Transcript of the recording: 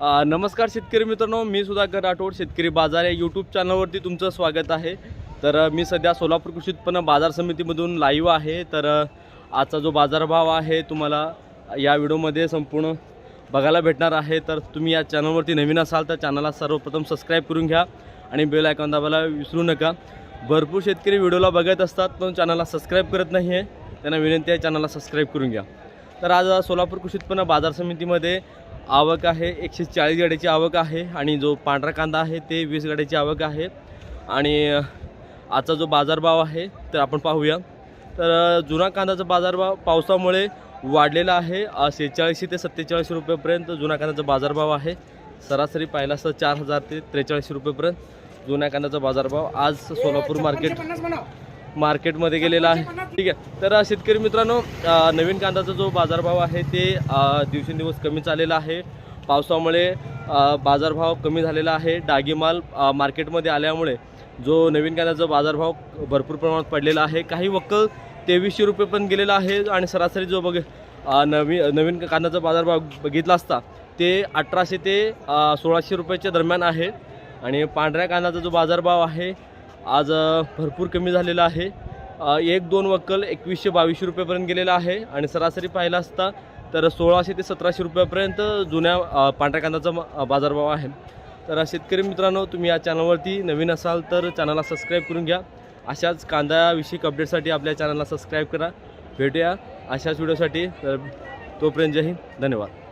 नमस्कार शेतकरी मित्रांनो मी सुधाकर राठोड शेतकरी बाजार या यूट्यूब चॅनलवरती तुमचं स्वागत आहे. तर मी सध्या सोलापूर कृषी उत्पन्न बाजार समितीमधून लाईव्ह आहे. तर आजचा जो बाजारभाव आहे तुम्हाला या व्हिडिओमध्ये संपूर्ण बघायला भेटणार आहे. तर तुम्ही या चॅनलवरती नवीन असाल तर चॅनलला सर्वप्रथम सबस्क्राईब करून घ्या आणि बेल आयकॉन दाबायला विसरू नका. भरपूर शेतकरी व्हिडिओला बघत असतात पण चॅनलला सबस्क्राईब करत नाही आहे त्यांना विनंती आहे चॅनलला सबस्क्राईब करून घ्या. तर आज सोलापूर कृषी उत्पन्न बाजार समितीमध्ये आवक आहे एकशे चाळीस गाड्याची आवक आहे आणि जो पांढरा कांदा आहे ते वीस गाड्याची आवक आहे. आणि आजचा जो बाजारभाव आहे तर आपण पाहूया. तर जुना कांद्याचा बाजारभाव पावसामुळे वाढलेला आहे. शेहेचाळीसशे ते सत्तेचाळीस रुपयेपर्यंत जुना कांद्याचा बाजारभाव आहे. सरासरी पाहिला असता चार हजार ते त्रेचाळीसशे रुपयेपर्यंत जुन्या कांद्याचा बाजारभाव आज सोलापूर मार्केट मार्केटमध्ये गेलेला आहे. ठीक आहे. तर शेतकरी मित्रांनो नवीन कांद्याचा जो बाजारभाव आहे ते दिवसेंदिवस कमी चाललेला आहे. पावसामुळे बाजारभाव कमी झालेला आहे. डागीमाल मार्केटमध्ये आल्यामुळे जो नवीन कांद्याचा बाजारभाव भरपूर प्रमाणात पडलेला आहे. काही वक्कल तेवीसशे रुपये पण गेलेला आहे आणि सरासरी जो बघ नवी नवीन नवीन कांद्याचा बाजारभाव बघितला असता ते अठराशे ते सोळाशे रुपयाच्या दरम्यान आहे. आणि पांढऱ्या कांद्याचा जो बाजारभाव आहे आज भरपूर कमी झालेला आहे. एक दोन वक्कल एकवीसशे बावीसशे रुपयापर्यंत गेलेला आहे. आणि सरासरी पाहिला असता तर सोळाशे ते सतराशे रुपयापर्यंत जुन्या पांढऱ्या कांद्याचा बाजारभाव आहे. तर शेतकरी मित्रांनो तुम्ही या चॅनलवरती नवीन असाल तर चॅनलला सबस्क्राईब करून घ्या. अशाच कांद्याविषयी अपडेटसाठी आपल्या चॅनलला सबस्क्राईब करा. भेटूया अशाच व्हिडिओसाठी तर तोपर्यंत जय हिंद. धन्यवाद.